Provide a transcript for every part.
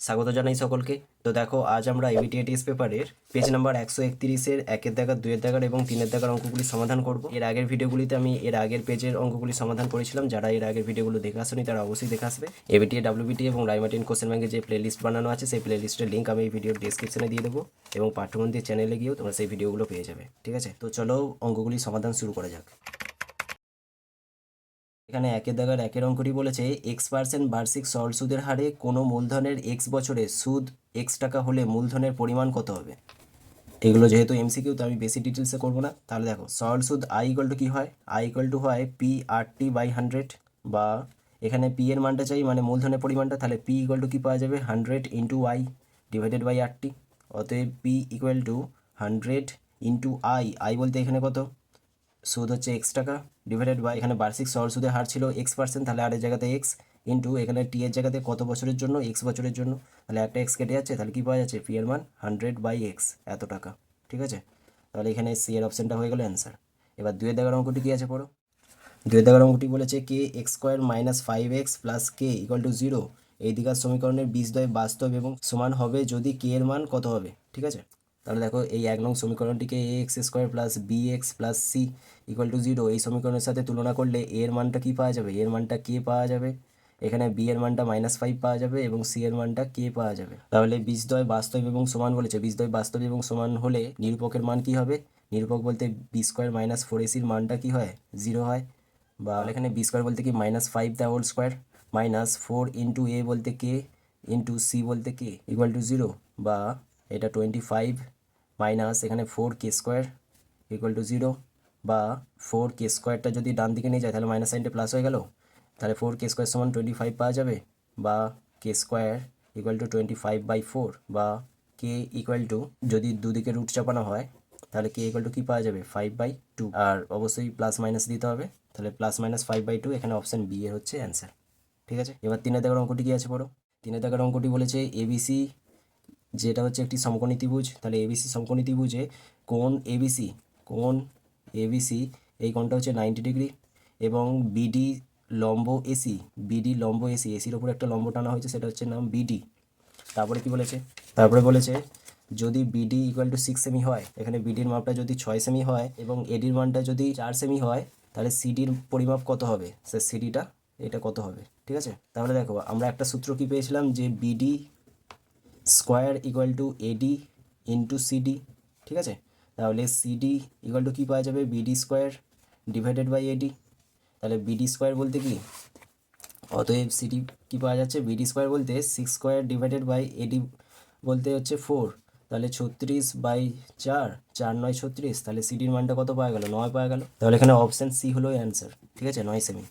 স্বাগত জানাই সকলকে। তো দেখো, আজ আমরা এবিটিএটিএস পেপারের পেজ নাম্বার একশো একত্রিশের একের দাগার দুয়ের দাগার এবং তিনের দাগার অঙ্কগুলি সমাধান করব। এর আগের ভিডিওগুলিতে আমি এর আগের পেজের অঙ্কগুলি সমাধান করেছিলাম। যারা এর আগের ভিডিওগুলো দেখে আসেনি, তারা অবশ্যই দেখে আসবে। এবিটিএ ডাব্লিউবিটি এবং রাইমার্টিন কোশ্চেন ব্যাঙ্কের যে প্লেলিস্ট বানানো আছে, সেই প্লেলিস্টের লিঙ্ক আমি এই ভিডিওর ডিসক্রিপশনে দিয়ে দেবো এবং পাঠ্যমন্ত্রীর চ্যানেলে গিয়েও তোমরা সেই ভিডিওগুলো পেয়ে যাবে। ঠিক আছে? তো চলো, অঙ্কগুলি সমাধান শুরু করা যাক। এখানে একের দাগার একের অঙ্কটি বলেছে এক্স পার্সেন্ট বার্ষিক সরল সুদের হারে কোনো মূলধনের এক্স বছরে সুদ এক্স টাকা হলে মূলধনের পরিমাণ কত হবে? এগুলো যেহেতু এমসিকিউ তো আমি বেশি ডিটেলসে করব না। তাহলে দেখো, সরল সুদ আই ইকুয়াল টু কী হয়? আই ইকুয়াল টু হয় P R T by hundred বা এখানে পি এর মানটা চাই মানে মূলধনের পরিমাণটা, তাহলে পি ইকুয়াল টু কী পাওয়া যাবে? Hundred into I divided by R T অতএব P equal to hundred into I I বলতে এখানে কত? সুদ হচ্ছে এক্স টাকা ডিভাইডেড বাই এখানে বার্ষিক সরল সুদের হার ছিল এক্স পার্সেন্ট তাহলে আর জায়গাতে এক্স ইন্টু এখানে টি এর জায়গাতে কত বছরের জন্য? এক্স বছরের জন্য। তাহলে একটা এক্স কেটে যাচ্ছে, তাহলে কী পাওয়া যাচ্ছে? পি এর মান হান্ড্রেড বাই এক্স এত টাকা। ঠিক আছে? তাহলে এখানে সি এর অপশানটা হয়ে গেল অ্যান্সার এবার দুয়ের দাগার অঙ্কটি কী আছে পড়ো? দুয়ের দাগার অঙ্কটি বলেছে K x square minus five x plus K equal to zero এই দিকার সমীকরণের বীজদ্বয় বাস্তব এবং সমান হবে যদি কে এর মান কত হবে? ঠিক আছে? তাহলে দেখো এই এক নং সমীকরণটিকে A x square plus B x plus C equal to zero এই সমীকরণের সাথে তুলনা করলে এর মানটা কী পাওয়া যাবে? এর মানটা কে পাওয়া যাবে। এখানে বি এর মানটা মাইনাস ফাইভ পাওয়া যাবে এবং সি এর মানটা কে পাওয়া যাবে। তাহলে বীজদ্বয় বাস্তব এবং সমান বলেছে। বীজদ্বয় বাস্তব এবং সমান হলে নিরূপকের মান কি হবে? নিরূপক বলতে বি স্কোয়ার মাইনাস ফোর এসির মানটা কি হয়? জিরো হয়। বা এখানে বি স্কোয়ার বলতে কি? Minus five the whole square minus four into A বলতে কে ইন্টু সি বলতে কে ইকুয়াল টু জিরো বা এটা টোয়েন্টি ফাইভ মাইনাস এখানে four K square equal to zero বা ফোর কে স্কোয়ারটা যদি ডান দিকে নিয়ে যায়, তাহলে মাইনাস সাইনটা প্লাস হয়ে গেল। তাহলে ফোর কে স্কোয়ার সমান টোয়েন্টি ফাইভ পাওয়া যাবে বা K square equal to twenty five by four বা কে ইকুয়াল টু যদি দুদিকে রুট চাপানো হয়, তাহলে কে ইকুয়াল টু কী পাওয়া যাবে? ফাইভ বাই টু আর অবশ্যই প্লাস মাইনাস দিতে হবে। তাহলে plus minus five by two এখানে অপশান বি এ হচ্ছে অ্যান্সার ঠিক আছে? এবার তিনের দাগের অঙ্কটি কী আছে পড়ো? তিনের দাগের অঙ্কটি বলেছে এবিসি যেটা হচ্ছে একটি সমকোণী ত্রিভুজ, তাহলে এবিসি সমকোণী ত্রিভুজে কোণ এবিসি কোণ এবিসি এই কোণটা হচ্ছে নাইনটি ডিগ্রি এবং বিডি লম্ব এসি বিডি লম্ব এসি এসির ওপর একটা লম্ব টানা হয়েছে, সেটা হচ্ছে নাম বিডি তারপরে কি বলেছে? তারপরে বলেছে, যদি বিডি ইকুয়াল টু সিক্স সেমি হয়, এখানে বিডির মাপটা যদি ছয় সেমি হয় এবং এডির মানটা যদি চার সেমি হয়, তাহলে সিডির পরিমাপ কত হবে? সে সিডিটা এটা কত হবে? ঠিক আছে? তাহলে দেখো, আমরা একটা সূত্র কি পেয়েছিলাম? যে BD square equal to AD into CD ঠিক আছে? তাহলে সিডি ইকুয়াল টু কী পাওয়া যাবে? BD square divided by AD তাহলে বিডি স্কোয়ার বলতে কি? অতএব সিডি কী পাওয়া যাচ্ছে? বিডি স্কোয়ার বলতে six square divided by AD বলতে হচ্ছে ফোর তাহলে ছত্রিশ বাই চার চার নয় ছত্রিশ। তাহলে সিডির মানটা কত পাওয়া গেল? নয় পাওয়া গেল। তাহলে এখানে অপশান সি হলো অ্যান্সার ঠিক আছে? নয় সেমি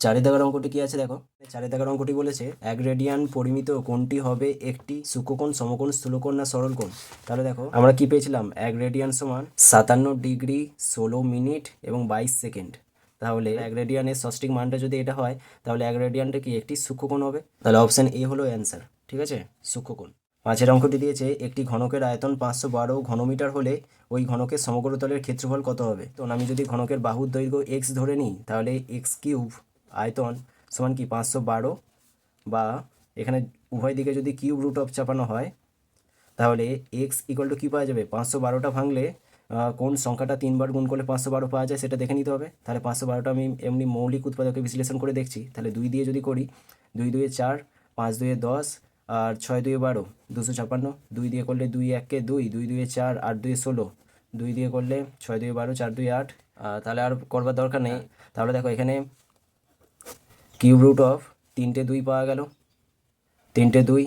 চারি দাগের অঙ্কটি কি আছে? দেখো। চারি দাগের অঙ্কটি বলেছে, এক রেডিয়ান পরিমিত কোনটি হবে একটি সূক্ষ্মকোণ সমকোণ, স্থূলকোণ না সরল কোণ তাহলে দেখো, আমরা কি পেয়েছিলাম? এক রেডিয়ান সমান সাতান্ন ডিগ্রি ষোলো মিনিট এবং বাইশ সেকেন্ড। তাহলে এক রেডিয়ানের ষষ্ঠিক মানটা যদি এটা হয়, তাহলে এক রেডিয়ানটা কি একটি সূক্ষ্মকোণ হবে? তাহলে অপশান এ হলো অ্যান্সার ঠিক আছে? সূক্ষ্মকোণ পাঁচের অঙ্কটি দিয়েছে, একটি ঘনকের আয়তন পাঁচশো বারো ঘনমিটার হলে ওই ঘনকের সমগ্রতলের ক্ষেত্রফল কত হবে? তো আমি যদি ঘনকের বাহুর দৈর্ঘ্য এক্স ধরে নিই, তাহলে এক্স কিউব আয়তন সমান কি পাঁচশো বারো? বা এখানে উভয় দিকে যদি কিউব রুট অফ চাপানো হয়, তাহলে এক্স ইকুয়াল টু কী পাওয়া যাবে? পাঁচশো বারোটা ভাঙলে কোন সংখ্যাটা তিনবার গুণ করলে পাঁচশো বারো পাওয়া যায় সেটা দেখে নিতে হবে। তাহলে পাঁচশো বারোটা আমি এমনি মৌলিক উৎপাদকে বিশ্লেষণ করে দেখছি। তাহলে দুই দিয়ে যদি করি, দুই দুয়ে চার, পাঁচ দুয়ে দশ, আর ছয় দুয়ে বারো, দুশো ছাপ্পান্ন দুই দিয়ে করলে দুই এককে দুই দুই দুয়ে চার, আট দুয়ে ষোলো। দুই দিয়ে করলে ছয় দুয়ে বারো, চার দুই আট। তাহলে আর করবার দরকার নেই। তাহলে দেখো এখানে কিউব রুট অফ তিনটে দুই পাওয়া গেল। তিনটে দুই,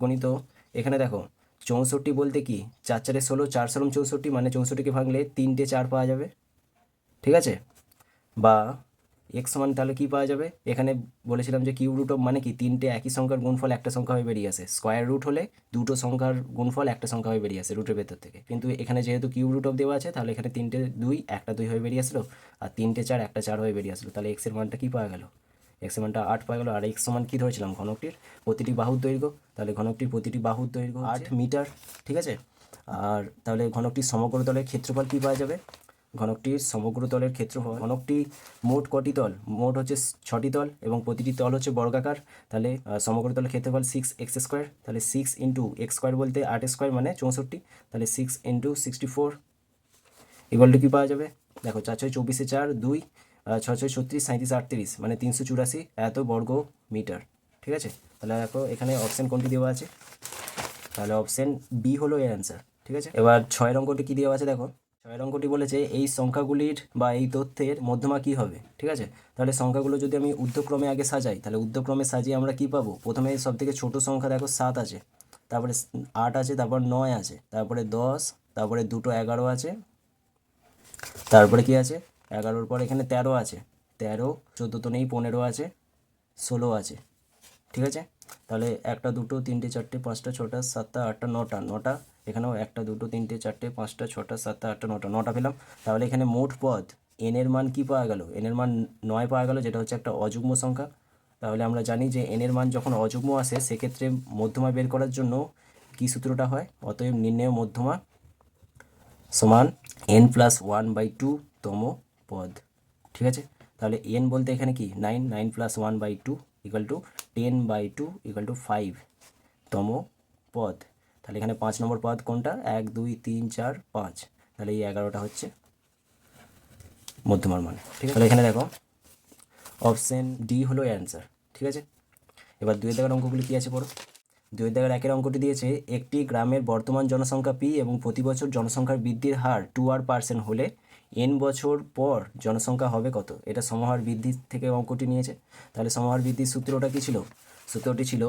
গণিত। এখানে দেখো, চৌষট্টি বলতে কি? চার চারে ষোলো, চার ষোলো চৌষট্টি মানে চৌষট্টিকে ভাঙলে তিনটে চার পাওয়া যাবে। ঠিক আছে? বা এক্স সমান তাহলে কী পাওয়া যাবে? এখানে বলেছিলাম যে কিউব রুট অফ মানে কি? তিনটে একই সংখ্যার গুণফল একটা সংখ্যা হয়ে বেরিয়ে আসে। স্কোয়ার রুট হলে দুটো সংখ্যার গুণফল একটা সংখ্যা হয়ে বেরিয়ে আসে রুটের ভেতর থেকে। কিন্তু এখানে যেহেতু কিউব রুট অফ দেওয়া আছে, তাহলে এখানে তিনটে দুই, একটা দুই হয়ে বেরিয়ে আসলো। আর তিনটে চার, একটা চার হয়ে বেরিয়ে আসলো। তাহলে এক্সের মানটা কী পাওয়া গেল? এক্স মানটা আট পাওয়া গেল আর এক্স সমান কী ধরেছিলাম? ঘনকটির প্রতিটি বাহুর দৈর্ঘ্য তাহলে ঘনকটির প্রতিটি বাহুর দৈর্ঘ্য আট মিটার। ঠিক আছে? আর তাহলে ঘনকটির সমগ্র তলের ক্ষেত্রফল কী পাওয়া যাবে? ঘনকটির সমগ্র তলের ক্ষেত্রফল ঘনকটি মোট কটি তল? মোট হচ্ছে ছটি তল এবং প্রতিটি তল হচ্ছে বর্গাকার। তাহলে সমগ্র তলের ক্ষেত্রফল সিক্স এক্স স্কোয়ার তাহলে সিক্স ইন্টু এক্স স্কোয়ার বলতে আট স্কোয়ার মানে চৌষট্টি। তাহলে six into sixty four equal to কী পাওয়া যাবে? দেখো চার ছয় চব্বিশে চার দুই ছয় ছয় ছত্রিশ সাঁত্রিশ আটত্রিশ মানে তিনশো চুরাশি, এত বর্গ মিটার। ঠিক আছে? তাহলে দেখো, এখানে অপশান কোনটি দেওয়া আছে? তাহলে অপশান বি হলো এর অ্যান্সার ঠিক আছে? এবার ছয়ের অঙ্কটি কী দেওয়া আছে দেখো? ছয়ের অঙ্কটি বলেছে, এই সংখ্যাগুলির বা এই তথ্যের মধ্যমা কী হবে? ঠিক আছে? তাহলে সংখ্যাগুলো যদি আমি ঊর্ধ্বক্রমে আগে সাজাই, তাহলে ঊর্ধ্বক্রমে সাজিয়ে আমরা কী পাবো? প্রথমে সব থেকে ছোটো সংখ্যা দেখো, সাত আছে। তারপরে আট আছে, তারপর নয় আছে। তারপরে দশ, তারপরে দুটো এগারো আছে। তারপরে কি আছে? এগারোর পর এখানে তেরো আছে। তেরো, চোদ্দ তো নেই, পনেরো আছে, ষোলো আছে। ঠিক আছে? তাহলে একটা, দুটো, তিনটে, চারটে, পাঁচটা, ছটা, সাতটা, আটটা, নটা। নটা, এখানেও একটা, দুটো, তিনটে, চারটে, পাঁচটা, ছটা, সাতটা, আটটা, নটা। নটা পেলাম। তাহলে এখানে মোট পদ এন এর মান কি পাওয়া গেল? এন এর মান নয় পাওয়া গেল, যেটা হচ্ছে একটা অযুগ্ম সংখ্যা। তাহলে আমরা জানি যে এন এর মান যখন অযুগ্ম আসে, সেক্ষেত্রে মধ্যমা বের করার জন্য কী সূত্রটা হয়? অতএব নির্ণয় মধ্যমা সমান n plus one by two তম পদ, ঠিক আছে? তাহলে এন বলতে এখানে কি? Nine nine plus one by two equal to ten by two equal to five তম পদ। তাহলে এখানে পাঁচ নম্বর পদ কোনটা? এক, দুই, তিন, চার, পাঁচ। তাহলে এই এগারোটা হচ্ছে মধ্যমার মান, ঠিক আছে? তাহলে এখানে দেখো অপশন ডি হলো অ্যান্সার ঠিক আছে? এবার দুই দাগের অঙ্কগুলি কী আছে পড়ো? দুই দাগের একের অঙ্কটি দিয়েছে, একটি গ্রামের বর্তমান জনসংখ্যা পি এবং প্রতি বছর জনসংখ্যার বৃদ্ধির হার টু আর পার্সেন্ট হলে এন বছর পর জনসংখ্যা হবে কত? এটা সমহার বৃদ্ধি থেকে অঙ্কটি নিয়েছে। তাহলে সমহার বৃদ্ধির সূত্রটা কী ছিল? সূত্রটি ছিল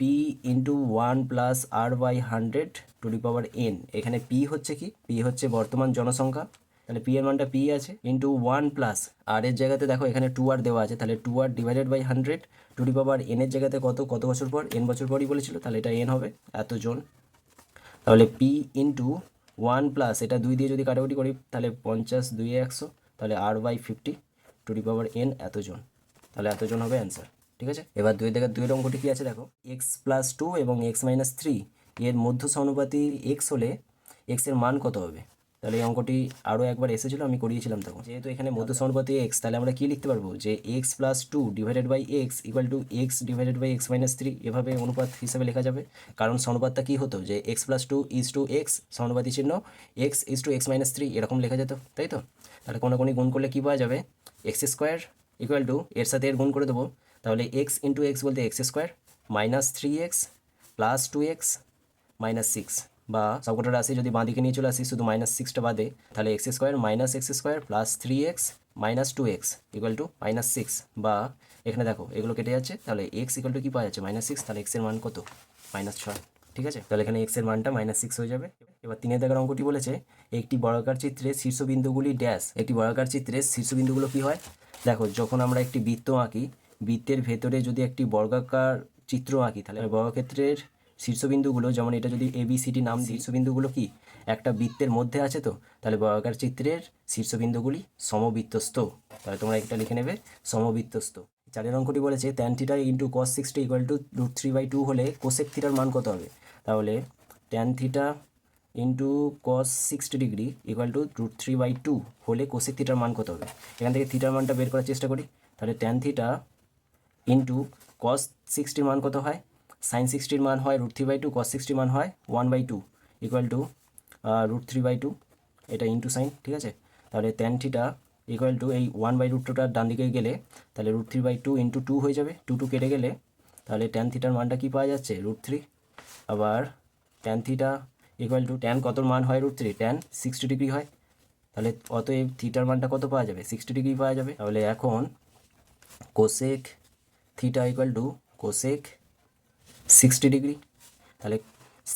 P into one plus R by hundred to the power N এখানে পি হচ্ছে কি? পি হচ্ছে বর্তমান জনসংখ্যা। তাহলে পি এর মানটা পি আছে। ইন্টু ওয়ান প্লাস আর এর জায়গাতে দেখো এখানে টু আর দেওয়া আছে। তাহলে two R divided by hundred to the power N এর জায়গাতে কত? কত বছর পর? এন বছর পরই বলেছিল। তাহলে এটা এন হবে। এতজন। তাহলে পি ইন্টু ওয়ান প্লাস, এটা দুই দিয়ে যদি কাটাকুটি করি, তাহলে পঞ্চাশ দুই একশো, তাহলে R by fifty to the power N এতজন। তাহলে এতজন হবে অ্যান্সার, ঠিক আছে? এবার দুই থেকে দুই অঙ্কটি কী আছে দেখো। এক্স প্লাস টু এবং এক্স মাইনাস থ্রি, এর মধ্য সমানুপাতি এক্স হলে এক্সের মান কত হবে? তাহলে এই অঙ্কটি আরও একবার এসেছিল, আমি করিয়েছিলাম তখন। যেহেতু এখানে মধ্য সমানুপাতি এক্স তাহলে আমরা কী লিখতে পারব? যে x plus two divided by x equal to x divided by x minus three এভাবে অনুপাত হিসাবে লেখা যাবে। কারণ সমানুপাতটা কী হতো? যে x plus two is to x সমানুপাতি চিহ্ন x is to x minus three এরকম লেখা যেত, তাই তো? তাহলে কোনো কোনো গুণ করলে কী পাওয়া যাবে? এক্স স্কোয়ার ইকুয়াল টু এর সাথে এর গুণ করে দেবো। তাহলে এক্স ইন্টু এক্স বলতে x square minus three x plus two x minus six বা সবকটা রাশি যদি বাঁদিকে নিয়ে চলে আসি, শুধু মাইনাস সিক্সটা বাদে, তাহলে x square minus x square plus three x minus two x equal to minus six বা এখানে দেখো, এগুলো কেটে যাচ্ছে, তাহলে এক্স ইকুয়াল টু কী পাওয়া যাচ্ছে? মাইনাস সিক্স তাহলে এক্সের মান কত? মাইনাস ছয়, ঠিক আছে? তাহলে এখানে এক্সের মানটা মাইনাস সিক্স হয়ে যাবে। এবার তিনের দেখার অঙ্কটি বলেছে, একটি বর্গাকার চিত্রে শীর্ষবিন্দুগুলি ড্যাশ একটি বর্গাকার চিত্রের শীর্ষবিন্দুগুলো কী হয়? দেখো, যখন আমরা একটি বৃত্ত আঁকি, বৃত্তের ভেতরে যদি একটি বর্গাকার চিত্র আঁকি, তাহলে বর্গক্ষেত্রের শীর্ষবিন্দুগুলো যেমন এটা যদি এবিসিডি নাম শীর্ষবিন্দুগুলো কি? একটা বৃত্তের মধ্যে আছে তো? তাহলে বর্গাকার চিত্রের শীর্ষবিন্দুগুলি সমবৃত্তস্থ। তাহলে তোমরা এটা লিখে নেবে সমবৃত্তস্থ। চারের অঙ্কটি বলেছে tan theta into cos sixty equal to root three by two হলে কোসেক থিটার মান কত হবে? তাহলে tan theta into cos sixty degree equal to root three by two হলে কোসেক থিটার মান কত হবে? এখান থেকে থিটার মানটা বের করার চেষ্টা করি। তাহলে ট্যান থিটা ইন্টু কস সিক্সটির মান কত হয়? সাইন সিক্সটির মান হয় root three by two cos সিক্সটির মান হয় one by two equal to root three by two এটা ইন্টু সাইন ঠিক আছে? তাহলে ট্যান থিটা ইকুয়াল টু এই ওয়ান বাই রুট টুটার ডান দিকে গেলে তাহলে root three by two into two হয়ে যাবে টু টু কেটে গেলে তাহলে ট্যান থিটার মানটা কী পাওয়া যাচ্ছে? রুট থ্রি আবার tan theta equal to tan কত মান হয় root three tan sixty degree হয়। তাহলে অতএব থিটার মানটা কত পাওয়া যাবে? সিক্সটি ডিগ্রি পাওয়া যাবে। তাহলে এখন cosec theta equal to cosec sixty degree তাহলে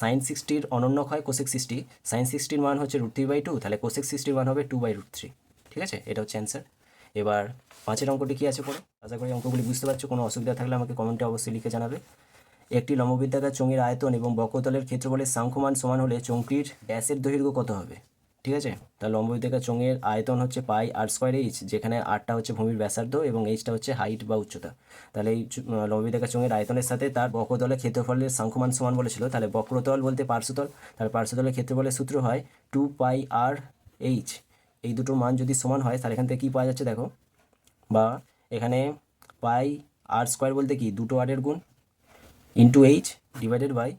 সাইন সিক্সটির অনন্যক হয় কোসেক সিক্সটি সাইন সিক্সটির মান হচ্ছে রুট থ্রি বাই টু তাহলে কোসেক সিক্সটির মান হবে টু বাই রুট থ্রি ঠিক আছে? এটা হচ্ছে অ্যান্সার এবার পাঁচের অঙ্কটি কী আছে পড়ো? আশা করি অঙ্কগুলি বুঝতে পারছ। কোনো অসুবিধা থাকলে আমাকে কমেন্টে অবশ্যই লিখে জানাবে। একটি লম্ববৃত্তাকার চোঙের আয়তন এবং বক্রতলের ক্ষেত্রফলের সাংখ্যমান সমান হলে চোঙটির ড্যাশের দৈর্ঘ্য কত হবে? ঠিক আছে? তা তাহলে লম্ববৃত্তাকার চোঙের আয়তন হচ্ছে পাই আর স্কোয়ার এইচ যেখানে আটটা হচ্ছে ভূমির ব্যাসার্ধ এবং এইচটা হচ্ছে হাইট বা উচ্চতা। তাহলে এই লম্ববৃত্তাকার চোঙের আয়তনের সাথে তার বক্রতলের ক্ষেত্রফলের সাংখ্যমান সমান বলেছিল। তাহলে বক্রতল বলতে পার্শ্বতল। তাহলে পার্শ্বতলের ক্ষেত্রফলের সূত্র হয় টু পাই আর এইচ এই দুটোর মান যদি সমান হয়, তাহলে এখান থেকে কী পাওয়া যাচ্ছে দেখো? বা এখানে পাই আর স্কোয়ার বলতে কি? দুটো আরের গুণ ইন্টু এইচ ডিভাইডেড বাই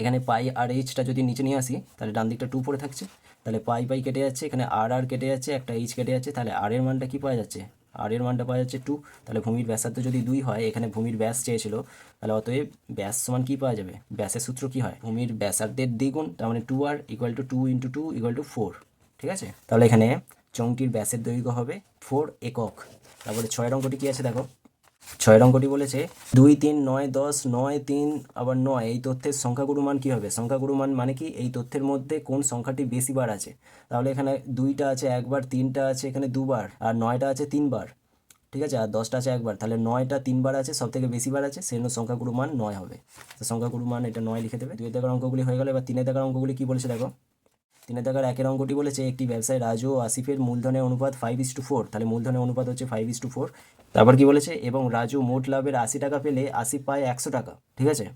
এখানে পাই আর এইচটা যদি নিচে নিয়ে আসি, তাহলে ডান দিকটা টু পড়ে থাকছে। তাহলে পাই পাই কেটে যাচ্ছে, এখানে আর আর কেটে যাচ্ছে, একটা এইচ কেটে যাচ্ছে, তাহলে আর এর মানটা কি পাওয়া যাচ্ছে? আর এর মানটা পাওয়া যাচ্ছে টু তাহলে ভূমির ব্যাসার্ধ যদি দুই হয়, এখানে ভূমির ব্যাস চেয়েছিল, তাহলে অতএব ব্যাস সমান কী পাওয়া যাবে? ব্যাসের সূত্র কী হয়? ভূমির ব্যাসার্ধের দ্বিগুণ, তার মানে two r equal to two into two equal to four ঠিক আছে? তাহলে এখানে চৌকির ব্যাসের দৈর্ঘ্য হবে ফোর একক। তারপরে ছয়ের অঙ্কটি কী আছে দেখো? ছয়ের অঙ্কটি বলেছে। দুই, তিন, নয়, দশ, নয়, তিন, আবার নয়, এই তথ্যের সংখ্যাগুরু মান কী হবে? সংখ্যাগুরু মান মানে কি? এই তথ্যের মধ্যে কোন সংখ্যাটি বেশি বার আছে? তাহলে এখানে দুইটা আছে একবার, তিনটা আছে এখানে দুবার, আর নয়টা আছে তিনবার। ঠিক আছে? আর দশটা আছে একবার। তাহলে নয়টা তিনবার আছে সব থেকে বেশি বার আছে সেই জন্য সংখ্যাগুরু মান নয় হবে। তো সংখ্যাগুরু মান এটা নয় লিখে দেবে। দুই দেখার অঙ্কগুলি হয়ে গেল, এবার তিনের দেখার অঙ্কগুলি কী বলেছে দেখো? তিনের টাকার একের অঙ্কটি বলেছে, একটি ব্যবসায় রাজু ও আসিফের মূলধনের অনুপাত ফাইভ ইস টু ফোর তাহলে মূলধনের অনুপাত হচ্ছে ফাইভ ইস টু ফোর তারপর কি বলেছে, এবং রাজু মোট লাভের আশি টাকা পেলে আসিফ পায় একশো টাকা, ঠিক আছে?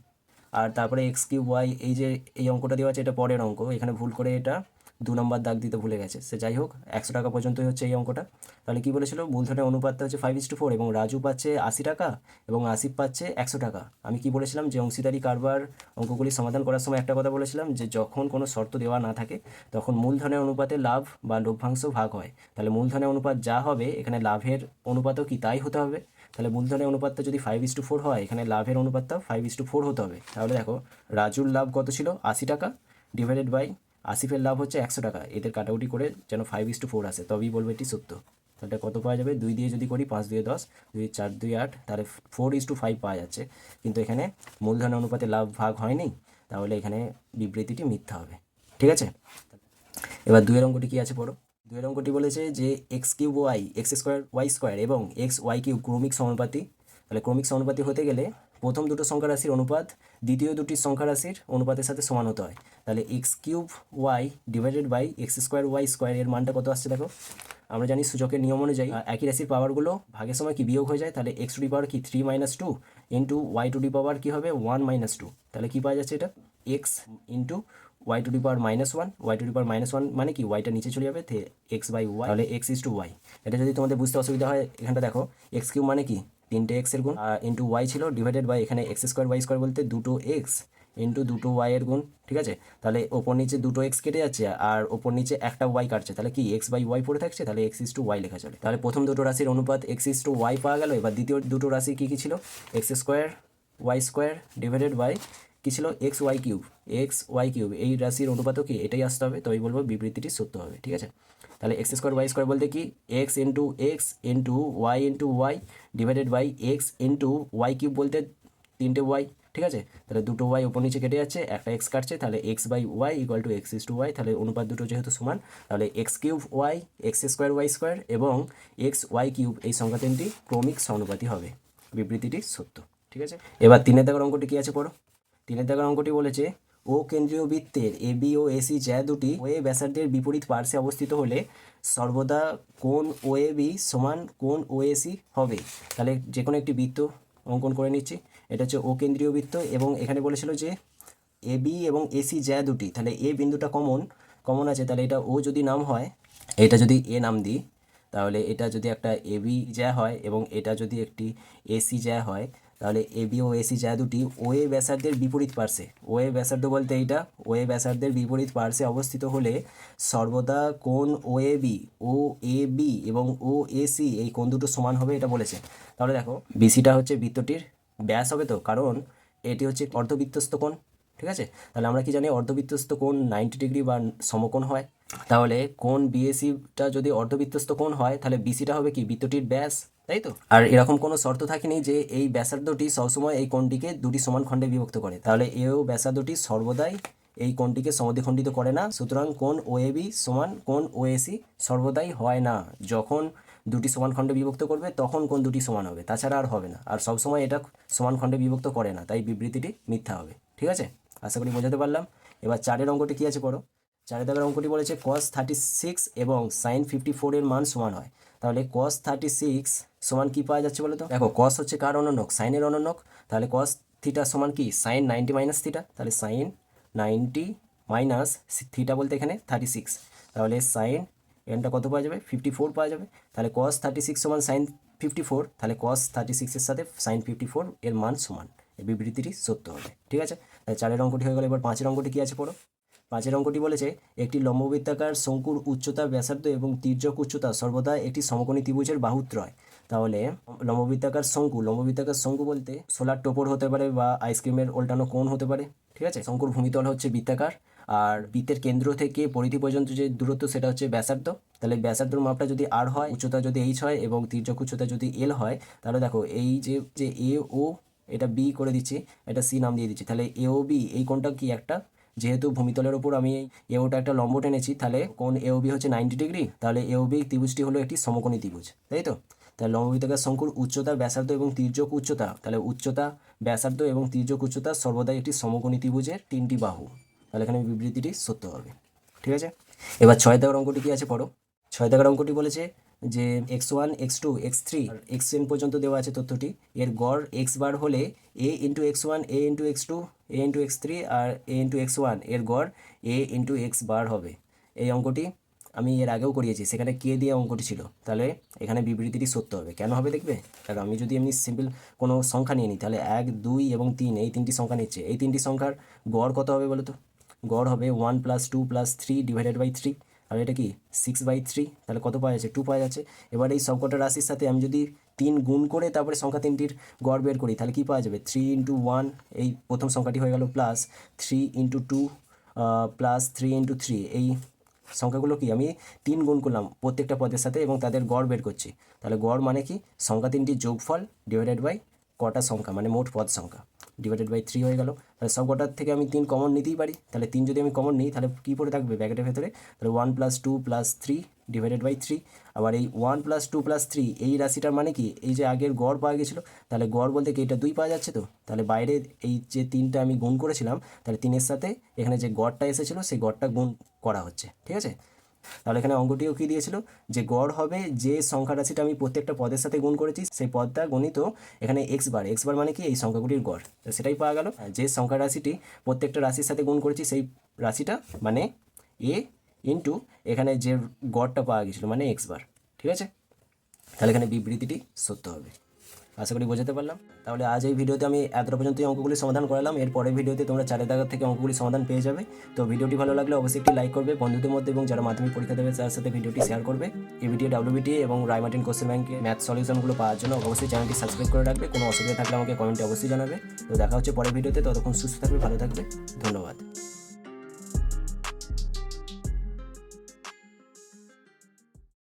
আর তারপরে এক্স কিউ ওয়াই এই যে, এই অঙ্কটা দেওয়া আছে, এটা পরের অঙ্ক, এখানে ভুল করে এটা দু নম্বর দাগ দিতে ভুলে গেছে। সে যাই হোক, একশো টাকা পর্যন্তই হচ্ছে এই অঙ্কটা। তাহলে কি বলেছিল? মূলধনের অনুপাতটা হচ্ছে ফাইভ ইস টু ফোর এবং রাজু পাচ্ছে আশি টাকা এবং আসিফ পাচ্ছে একশো টাকা। আমি কি বলেছিলাম যে অংশীদারি কারবার অঙ্কগুলি সমাধান করার সময় একটা কথা বলেছিলাম যে যখন কোনো শর্ত দেওয়া না থাকে, তখন মূলধনের অনুপাতে লাভ বা লভ্যাংশ ভাগ হয়। তাহলে মূলধনের অনুপাত যা হবে, এখানে লাভের অনুপাতও কি তাই হতে হবে? তাহলে মূলধনের অনুপাতটা যদি ফাইভ ইস টু ফোর হয়, এখানে লাভের অনুপাতটাও ফাইভ ইস টু ফোর হতে হবে। তাহলে দেখো, রাজুর লাভ কত ছিল? আশি টাকা ডিভাইডেড বাই আসিফের লাভ হচ্ছে একশো টাকা। এদের কাটাকুটি করে যেন ফাইভ ইস টু ফোর আসে, তবেই বলব এটি সত্য। তাহলে কত পাওয়া যাবে? দুই দিয়ে যদি করি, পাঁচ দিয়ে দশ, দুই চার, দুই আট, তাহলে ফোর ইস টু ফাইভ পাওয়া যাচ্ছে। কিন্তু এখানে মূলধন অনুপাতে লাভ ভাগ হয়নি, তাহলে এখানে বিবৃতিটি মিথ্যা হবে। ঠিক আছে? এবার দুয়ের অঙ্কটি কী আছে পড়ো? দুয়ের অঙ্কটি বলেছে যে x cube y x square y square এবং এক্স ওয়াই কিউব ক্রমিক সমানুপাতি। তাহলে ক্রমিক সমানুপাতি হতে গেলে প্রথম দুটো সংখ্যা রাশির অনুপাত দ্বিতীয় দুটি সংখ্যা রাশির অনুপাতের সাথে সমান হতে হয়। তাহলে x cube y divided by x square y square এর মানটা কত আসছে দেখো? আমরা জানি সূচকের নিয়ম অনুযায়ী একই রাশির পাওয়ারগুলো ভাগের সময় কি বিয়োগ হয়ে যায়? তাহলে এক্স টু ডি পাওয়ার কি three minus two into y to the power কী হবে? ওয়ান মাইনাস টু তাহলে কী পাওয়া যাচ্ছে এটা? X into y to the power minus one y to the power minus one মানে কি? ওয়াইটা নিচে চলে যাবে এক্স বাই ওয়াই তাহলে এক্স ইস টু ওয়াই এটা যদি তোমাদের বুঝতে অসুবিধা হয়, এখানটা দেখো এক্স কিউ মানে কি? তিনটে এক্সের গুণ ইন্টু ওয়াই ছিল ডিভাইডেড বাই এখানে এক্স স্কোয়ার ওয়াই স্কোয়ার বলতে দুটো এক্স ইন্টু দুটো ওয়াইয়ের গুণ, ঠিক আছে? তাহলে ওপর নিচে দুটো এক্স কেটে যাচ্ছে আর ওপর নিচে একটা ওয়াই কাটছে, তাহলে কি এক্স বাই ওয়াই পড়ে থাকছে? তাহলে এক্স ইস টু ওয়াই লেখা চলে। তাহলে প্রথম দুটো রাশির অনুপাত এক্স ইস টু ওয়াই পাওয়া গেল, এবার দ্বিতীয় দুটো রাশি কী কী ছিল? X square y square divided by কী ছিল? X y cube x y cube এই রাশির অনুপাতও কি এটাই আসতে হবে। তবেই বলব বিবৃতিটি সত্য হবে, ঠিক আছে? তাহলে এক্স স্কোয়ার ওয়াই স্কোয়ার বলতে কি? X into x into y into y divided by x into y cube বলতে তিনটে ওয়াই ঠিক আছে? তাহলে দুটো ওয়াই ওপর নিচে কেটে যাচ্ছে, একটা এক্স কাটছে, তাহলে x by y equal to x is to y তাহলে অনুপাত দুটো যেহেতু সমান, তাহলে x cube y x square y square এবং এক্স ওয়াই কিউব এই সংখ্যা তিনটি ক্রমিক সমানুপাতি হবে, বিবৃতিটি সত্য, ঠিক আছে? এবার তিনের দেখার অঙ্কটি কী আছে পড়ো? তিনের দেখার অঙ্কটি বলেছে, ও কেন্দ্রীয় বৃত্তের এ বি ও এসি জ্যা দুটি ওয়ে ব্যাসার্ধের বিপরীত পার্শ্বে অবস্থিত হলে সর্বদা কোন ও এ বি সমান কোন ও এসি হবে? তাহলে যে কোনো একটি বৃত্ত অঙ্কন করে নিচ্ছি। এটা হচ্ছে ও কেন্দ্রীয় বৃত্ত এবং এখানে বলেছিল যে এ বি এবং এসি জ্যা দুটি, তাহলে এ বিন্দুটা কমন কমন আছে, তাহলে এটা ও যদি নাম হয়, এটা যদি এ নাম দিই, তাহলে এটা যদি একটা এবি জ্যা হয় এবং এটা যদি একটি এসি জ্যা হয় তাহলে এবি ও এসি জ্যা দুটি ওয়ে ব্যাসার্ধের বিপরীত পার্শ্বে। ওয়ে ব্যাসার্ধ বলতে এইটা। ওয়ে ব্যাসার্ধের বিপরীত পার্শ্বে অবস্থিত হলে সর্বদা কোন ও A B O A B এবং ও এসি এই কোণ দুটো সমান হবে এটা বলেছে। তাহলে দেখো বিসিটা হচ্ছে বৃত্তটির ব্যাস হবে তো? কারণ এটি হচ্ছে অর্ধবৃত্তস্থ কোণ, ঠিক আছে? তাহলে আমরা কি জানি, অর্ধবৃত্তস্থ কোণ নাইনটি ডিগ্রি বা সমকোণ হয়। তাহলে কোণ বিএসিটা যদি অর্ধবৃত্তস্থ কোণ হয়, তাহলে বিসিটা হবে কি? বৃত্তটির ব্যাস। তাই তো? আর এরকম কোনো শর্ত থাকেনি যে এই ব্যাসার্ধটি সবসময় এই কোণটিকে দুটি সমান খণ্ডে বিভক্ত করে। তাহলে এও ব্যাসার্ধটি সর্বদাই এই কোণটিকে সমদ্বিখণ্ডিত করে না। সুতরাং কোণ ওএবি সমান কোণ ওএসি সর্বদাই হয় না। যখন দুটি সমান খণ্ডে বিভক্ত করবে, তখন কোন দুটি সমান হবে। তাছাড়া আর হবে না। আর সবসময় এটা সমান খণ্ডে বিভক্ত করে না। তাই বিবৃতিটি মিথ্যা হবে। ঠিক আছে? আশা করি বোঝাতে পারলাম। এবার চারের অঙ্কটি কী আছে পড়ো চারের দাগের অঙ্কটি বলেছে কস থার্টি সিক্স এবং সাইন ফিফটি ফোরের মান সমান হয়। তাহলে কস থার্টি সিক্স সমান কী পাওয়া যাচ্ছে বলো তো দেখো কস হচ্ছে কার অনন্যক? সাইনের অনন্যক। তাহলে কস থিটা সমান কি? সাইন নাইনটি মাইনাস থিটা তাহলে সাইন নাইনটি মাইনাস থিটা বলতে এখানে থার্টি সিক্স তাহলে সাইন এখানটা কত পাওয়া যাবে? ফিফটি ফোর পাওয়া যাবে। তাহলে কস থার্টি সিক্স সমান সাইন ফিফটি ফোর তাহলে কস থার্টি সিক্সের সাথে সাইন ফিফটি ফোর এর মান সমান। এই বিবৃতিটি সত্য হবে। ঠিক আছে? তাহলে চারের অঙ্কটি হয়ে গেল। এবার পাঁচের অঙ্কটি কী আছে পড়ো? পাঁচের অঙ্কটি বলেছে, একটি লম্ববৃত্তাকার শঙ্কুর উচ্চতা ব্যাসার্ধ এবং তির্যক উচ্চতা সর্বদা একটি সমকোণী ত্রিভুজের বাহুত্রয় তাহলে লম্ববৃত্তাকার শঙ্কু লম্ববৃত্তাকার শঙ্কু বলতে সোলার টোপর হতে পারে বা আইসক্রিমের ওল্টানো কোণ হতে পারে, ঠিক আছে? শঙ্কুর ভূমিতল হচ্ছে বৃত্তাকার, আর বৃত্তের কেন্দ্র থেকে পরিধি পর্যন্ত যে দূরত্ব সেটা হচ্ছে ব্যাসার্ধ। তাহলে ব্যাসার্ধর মাপটা যদি আর হয়, উচ্চতা যদি এইচ হয় এবং তির্যক উচ্চতা যদি এল হয়, তাহলে দেখো এই যে যে এ ও এটা বি করে দিচ্ছি, এটা সি নাম দিয়ে দিচ্ছি। তাহলে এ ও বি এই কোণটা কি একটা যেহেতু ভূমিতলের ওপর আমি এওটা একটা লম্ব টেনেছি, তাহলে কোন এও বি হচ্ছে নাইনটি ডিগ্রি তাহলে এও বি ত্রিভুজটি হলো একটি সমকোণী ত্রিভুজ, তাই তো? তাহলে লম্ববৃত্তাকার শঙ্কুর উচ্চতা, ব্যাসার্ধ এবং তির্যক উচ্চতা, তাহলে উচ্চতা, ব্যাসার্ধ এবং তির্যক উচ্চতা সর্বদাই একটি সমকোণী ত্রিভুজের তিনটি বাহু, তাহলে এখানে বিবৃতিটি সত্য হবে, ঠিক আছে? এবার ছয় দাগের অঙ্কটি কি আছে পড়ো? ছয় দাগের অঙ্কটি বলেছে যে x one x two x three x n পর্যন্ত দেওয়া আছে তথ্যটি। এর গড় এক্স বার হলে a into x one a into x two a into x three R A into x ওয়ানের গড় এ ইন্টু এক্স বার হবে। এই অঙ্কটি আমি এর আগেও করিয়েছি, সেখানে কে দিয়ে অঙ্কটি ছিল। তাহলে এখানে বিবৃতিটি সত্য হবে। কেন হবে দেখবে? কারণ আমি যদি এমনি সিম্পল কোনো সংখ্যা নিয়ে নিই, তাহলে এক, দুই এবং তিন, এই তিনটি সংখ্যা নিচ্ছে। এই তিনটি সংখ্যার গড় কত হবে বলো তো গড় হবে one plus two plus three divided by three আর এটা কি? সিক্স বাই থ্রি তাহলে কত পাওয়া যাচ্ছে? টু পাওয়া যাচ্ছে। এবার এই সবকটা রাশির সাথে আমি যদি তিন গুণ করে তারপরে সংখ্যা তিনটির গড় বের করি, তাহলে কী পাওয়া যাবে? থ্রি ইন্টু ওয়ান এই প্রথম সংখ্যাটি হয়ে গেল plus three into two plus three into three এই সংখ্যাগুলো কি? আমি তিন গুণ করলাম প্রত্যেকটা পদের সাথে এবং তাদের গড় বের করছি। তাহলে গড় মানে কি? সংখ্যা তিনটির যোগফল ডিভাইডেড বাই কটা সংখ্যা? মানে মোট পদ সংখ্যা। ডিভাইডেড বাই থ্রি হয়ে গেল। তাহলে সব কটার থেকে আমি তিন কমন নিতেই পারি। তাহলে তিন যদি আমি কমন নিই, তাহলে কী পড়ে থাকবে ব্যাকেটের ভেতরে? তাহলে one plus two plus three divided by three আবার এই one plus two plus three এই রাশিটার মানে কি? এই যে আগের গড় পাওয়া গেছিল, তাহলে গড় বলতে কি এটা দুই পাওয়া যাচ্ছে তো? তাহলে বাইরে এই যে তিনটা আমি গুণ করেছিলাম, তাহলে তিনের সাথে এখানে যে গড়টা এসেছিল, সেই গড়টা গুণ করা হচ্ছে। ঠিক আছে? তাহলে এখানে অঙ্কটিও কী দিয়েছিল? যে গড় হবে যে সংখ্যা রাশিটা আমি প্রত্যেকটা পদের সাথে গুণ করেছি, সেই পদটা গণিত এখানে এক্স বার। এক্স বার মানে কি? এই সংখ্যাগুলির গড়। সেটাই পাওয়া গেল। যে সংখ্যা রাশিটি প্রত্যেকটা রাশির সাথে গুণ করেছি, সেই রাশিটা মানে এ ইন্টু এখানে যে গড়টা পাওয়া গেছিল মানে এক্স বার। ঠিক আছে? তাহলে এখানে বিবৃতিটি সত্য হবে। আশা করি বোঝাতে পারলাম। তাহলে আজ এই ভিডিওতে আমি এতটা পর্যন্ত অঙ্কগুলি সমাধান করালাম। এর পরের ভিডিওতে তোমরা চারের দাগের থেকে অঙ্কগুলি সমাধান পেয়ে যাবে। তো ভিডিওটি ভালো লাগলে অবশ্যই একটি লাইক করবে বন্ধুদের মধ্যে এবং যারা মাধ্যমিক পরীক্ষা দেবে তার সাথে ভিডিওটি শেয়ার করবে। এই ভিডিও ডাব্লিউবিটি এবং রায়মার্টিন কোশ্চেন ব্যাংকে ম্যাথ সলিউশনগুলো পাওয়ার জন্য অবশ্যই চ্যানেলটি সাবস্ক্রাইব করে রাখবে। কোনো অসুবিধা থাকলে আমাকে কমেন্টে অবশ্যই জানাবে। তো দেখা হচ্ছে পরের ভিডিওতে ততক্ষণ সুস্থ থাকবে, ভালো থাকবে। ধন্যবাদ।